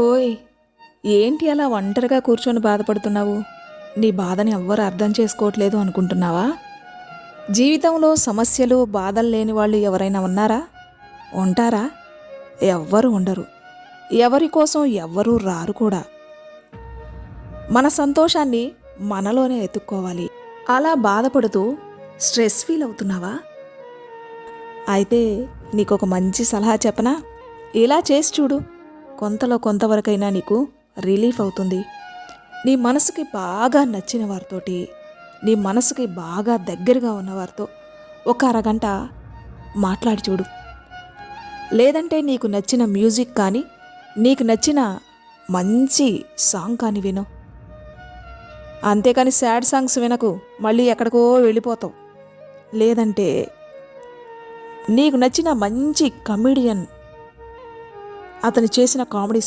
ఓయ్ ఏంటి అలా ఒంటరిగా కూర్చొని బాధపడుతున్నావు? నీ బాధని ఎవ్వరు అర్థం చేసుకోవట్లేదు అనుకుంటున్నావా? జీవితంలో సమస్యలు బాధలు లేని వాళ్ళు ఎవరైనా ఉన్నారా? ఉంటారా? ఎవ్వరు ఉండరు. ఎవరి కోసం ఎవ్వరూ రారు కూడా. మన సంతోషాన్ని మనలోనే ఎత్తుక్కోవాలి. అలా బాధపడుతూ స్ట్రెస్ ఫీల్ అవుతున్నావా? అయితే నీకు ఒక మంచి సలహా చెప్పనా? ఇలా చేసి చూడు. కొంతలో కొంతవరకైనా నీకు రిలీఫ్ అవుతుంది. నీ మనసుకి బాగా నచ్చిన వారితోటి నీ మనసుకి బాగా దగ్గరగా ఉన్నవారితో ఒక అరగంట మాట్లాడి చూడు. లేదంటే నీకు నచ్చిన మ్యూజిక్ కానీ నీకు నచ్చిన మంచి సాంగ్ కానీ విను. అంతేకాని సాడ్ సాంగ్స్ వినకు మళ్ళీ ఎక్కడికో వెళ్ళిపోతావు. లేదంటే నీకు నచ్చిన మంచి కమెడియన్ అతను చేసిన కామెడీ